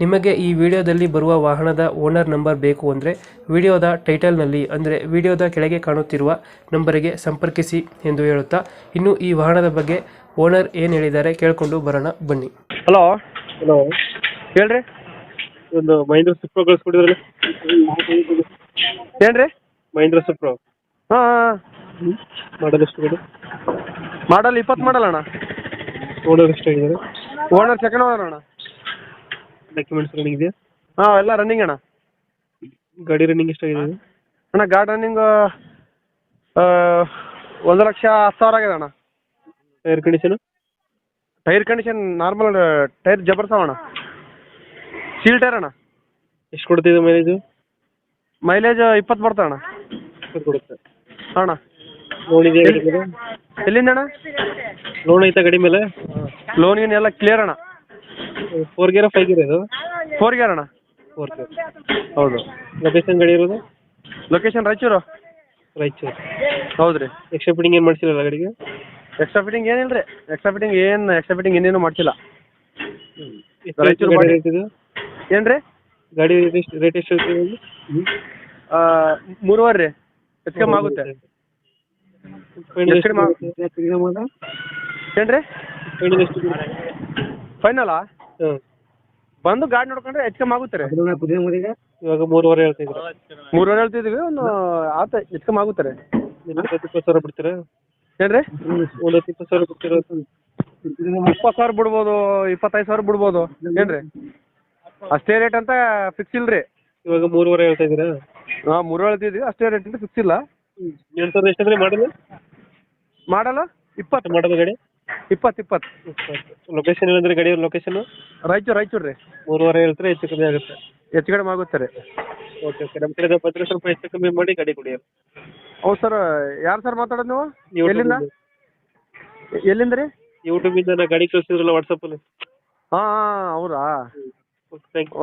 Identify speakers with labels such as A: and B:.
A: ನಿಮಗೆ ಈ ವಿಡಿಯೋದಲ್ಲಿ ಬರುವ ವಾಹನದ ಓನರ್ ನಂಬರ್ ಬೇಕು ಅಂದರೆ ವಿಡಿಯೋದ ಟೈಟಲ್ನಲ್ಲಿ ಅಂದರೆ ವಿಡಿಯೋದ ಕೆಳಗೆ ಕಾಣುತ್ತಿರುವ ನಂಬರಿಗೆ ಸಂಪರ್ಕಿಸಿ ಎಂದು ಹೇಳುತ್ತಾ ಇನ್ನು ಈ ವಾಹನದ ಬಗ್ಗೆ ಓನರ್ ಏನು ಹೇಳಿದ್ದಾರೆ ಕೇಳಿಕೊಂಡು ಬರೋಣ ಬನ್ನಿ.
B: ಹಲೋ?
A: ಹಲೋ.
B: ಹೇಳ್ರಿ.
A: ಒಂದು ಮಹೇಂದ್ರ ಸುಪ್ರೋ ಕಳಿಸ್ಕೊಡಿದ್ರಲ್ಲ?
B: ಏನ್ರಿ?
A: ಮಹೇಂದ್ರ ಸುಪ್ರೋ.
B: ಹಾಂ
A: ಮಾಡಲ್ ಎಷ್ಟು ಗಾಡಿ?
B: ಮಾಡಲ್ ಇಪ್ಪತ್ತು ಮಾಡಲ್ಲ ಅಣ್ಣ.
A: ಓನರ್ ಎಷ್ಟಾಗಿದ್ದಾರೆ?
B: ಓನರ್ ಸೆಕೆಂಡ್ ಓನರ್ ಅಣ್ಣ.
A: ಡಾಕ್ಯುಮೆಂಟ್ಸ್ ರನ್ನಿಂಗ್ ಇದೆಯಾ?
B: ಹಾಂ ಎಲ್ಲ ರನ್ನಿಂಗ್ ಅಣ್ಣ.
A: ಗಾಡಿ ರನ್ನಿಂಗ್ ಎಷ್ಟಾಗಿದೆ?
B: ಅಣ್ಣ ಗಾಡಿ ರನ್ನಿಂಗ್ ಒಂದು ಲಕ್ಷ ಹತ್ತು ಸಾವಿರ ಆಗಿದೆ ಅಣ್ಣ.
A: Tyre condition
B: tyre condition normal tyre ಜಬರ್ಸವ ಅಣ್ಣ. ಸೀಲ್ ಟೈರ್ ಅಣ್ಣ.
A: ಎಷ್ಟು ಕೊಡ್ತಿದೆ ಮೈಲೇಜು
B: ಮೈಲೇಜ್ ಇಪ್ಪತ್ತು ಬರ್ತದೆ ಅಣ್ಣ.
A: ಕೊಡುತ್ತೆ
B: ಅಣ್ಣ.
A: ಲೋನ್ ಇದೆಯಾ ಗಾಡಿ ಮೇಲೆ?
B: ಎಲ್ಲಿಂದ ಅಣ್ಣ?
A: ಲೋನ್ ಐತೆ ಗಾಡಿ ಮೇಲೆ?
B: ಲೋನ್ ಗೀನ್ ಎಲ್ಲ ಕ್ಲಿಯರ್ ಅಣ್ಣ.
A: ಫೋರ್ ಗೇರ ಫೈವ್ ಗೇರ್ ಇದು?
B: ಫೋರ್ ಗೇರ್ ಅಣ್ಣ.
A: ಫೋರ್ ಗೇರ್
B: ಹೌದು.
A: ಲೊಕೇಶನ್ ಗಾಡಿ ಇರೋದು?
B: ಲೊಕೇಶನ್ ರಾಯಚೂರು.
A: ರಾಯಚೂರು.
B: ಹೌದ್ರಿ. ರೀ
A: ಎಕ್ಸ್ಟ್ರಾ ಫಿಟ್ಟಿಂಗ್ ಏನು ಮಾಡಿಸಿರಲ್ಲ ಗಾಡಿಗೆ?
B: ಎಕ್ಸ್ಟ್ರಾ ಫಿಟ್ಟಿಂಗ್ ಏನಿಲ್ಲ ರೀ ಎಕ್ಸ್ಟ್ರಾ ಫಿಟ್ಟಿಂಗ್ ಏನು ಎಕ್ಸ್ಟ್ರಾ ಫಿಟ್ಟಿಂಗ್ ಏನೇನು ಮಾಡ್ಸಿಲ್ಲ. ರಾಯಚೂರು
A: ಗಾಡಿ ರೇಟ್ ಇದು?
B: ಏನು ರೀ
A: ಗಾಡಿ ರೇಟ್ ಎಷ್ಟು ರೇಟ್ ಎಷ್ಟು
B: ಮೂರುವರೆ ರೀ. ಹೆಚ್ಚು ಕಮ್ಮಿ ಆಗುತ್ತೆ? ಏನು ರೀ ಫೈನಲಾ ಬಂದು ಗಾಡಿ ನೋಡ್ಕೊಂಡ್ರೆ ಹೆಚ್ಚು ಕಮ್ಮಿ ಆಗುತ್ತೆ ರೀ
A: ಇವಾಗ ಮೂರುವರೆ ಹೇಳ್ತಿದ್ರು
B: ಮೂರುವರೆ ಹೇಳ್ತಿದ್ವಿ ಒಂದು ಆತ ಹೆಚ್ಚು ಕಮ್ಮಿ ಆಗುತ್ತೆ ರೀ
A: ಇಪ್ಪತ್ತು ಸಾವಿರ ಬಿಡ್ತೀರಾ?
B: ಏನ್ರಿ?
A: ಒಂದು ಹತ್ತು ಇಪ್ಪತ್ತು ಸಾವಿರ ಬಿಡ್ತೀರಾ?
B: ಇಪ್ಪತ್ತು ಸಾವಿರ ಬಿಡ್ಬೋದು ಇಪ್ಪತ್ತೈದು ಸಾವಿರ ಬಿಡ್ಬೋದು. ಏನ್ರಿ? ಅಷ್ಟೇ ರೇಟ್ ಅಂತ ಫಿಕ್ಸ್ ಇಲ್ರಿ.
A: ಇವಾಗ ಮೂರುವರೆ ಹೇಳ್ತಾ ಇದ್ದೀರಾ?
B: ಹಾಂ ಮೂರು ಹೇಳ್ತಿದ್ವಿ ಅಷ್ಟೇ ರೇಟ್ ಅಂತ ಫಿಕ್ಸ್ ಇಲ್ಲ.
A: ಸಾವಿರ ಎಷ್ಟಂದ್ರೆ ಮಾಡಲ್ಲ?
B: ಮಾಡಲ್ಲ? ಇಪ್ಪತ್ತು.
A: ಮಾಡೋದು ಗಾಡಿ?
B: ಇಪ್ಪತ್ತು ಇಪ್ಪತ್ತು.
A: ಲೊಕೇಶನ್ ಏನಂದ್ರೆ ಗಾಡಿ ಲೊಕೇಶನ್
B: ರಾಯಚೂರು ರಾಯಚೂರು ರೀ.
A: ಮೂರುವರೆ ಹೇಳ್ತಾರೆ ಹೆಚ್ಚು ಕಮ್ಮಿ ಆಗುತ್ತೆ.
B: ಹೆಚ್ಚು ಕಡಿಮೆ ಆಗುತ್ತೆ ರೀ.
A: ಓಕೆ ಓಕೆ ನಮ್ಮ ಕಡೆ ಬಂದರೆ ಸ್ವಲ್ಪ ಹೆಚ್ಚು ಕಮ್ಮಿ ಮಾಡಿ ಗಾಡಿ ಕೊಡಿ.
B: ಹೌದು ಸರ್ ಯಾರು ಸರ್ ಮಾತಾಡೋದು ನೀವು?
A: ಯೂಟ್ಯೂಬ್
B: ಎಲ್ಲಿಂದ? ಎಲ್ಲಿಂದ ರೀ?
A: ಯೂಟ್ಯೂಬಿಂದ ನಾ ಗಾಡಿ ಕಳಿಸಿದ್ರಲ್ಲ ವಾಟ್ಸಪ್ಪಲ್ಲಿ
B: ಹಾಂ ಹಾ ಹೌದಾ?
A: Okay thank you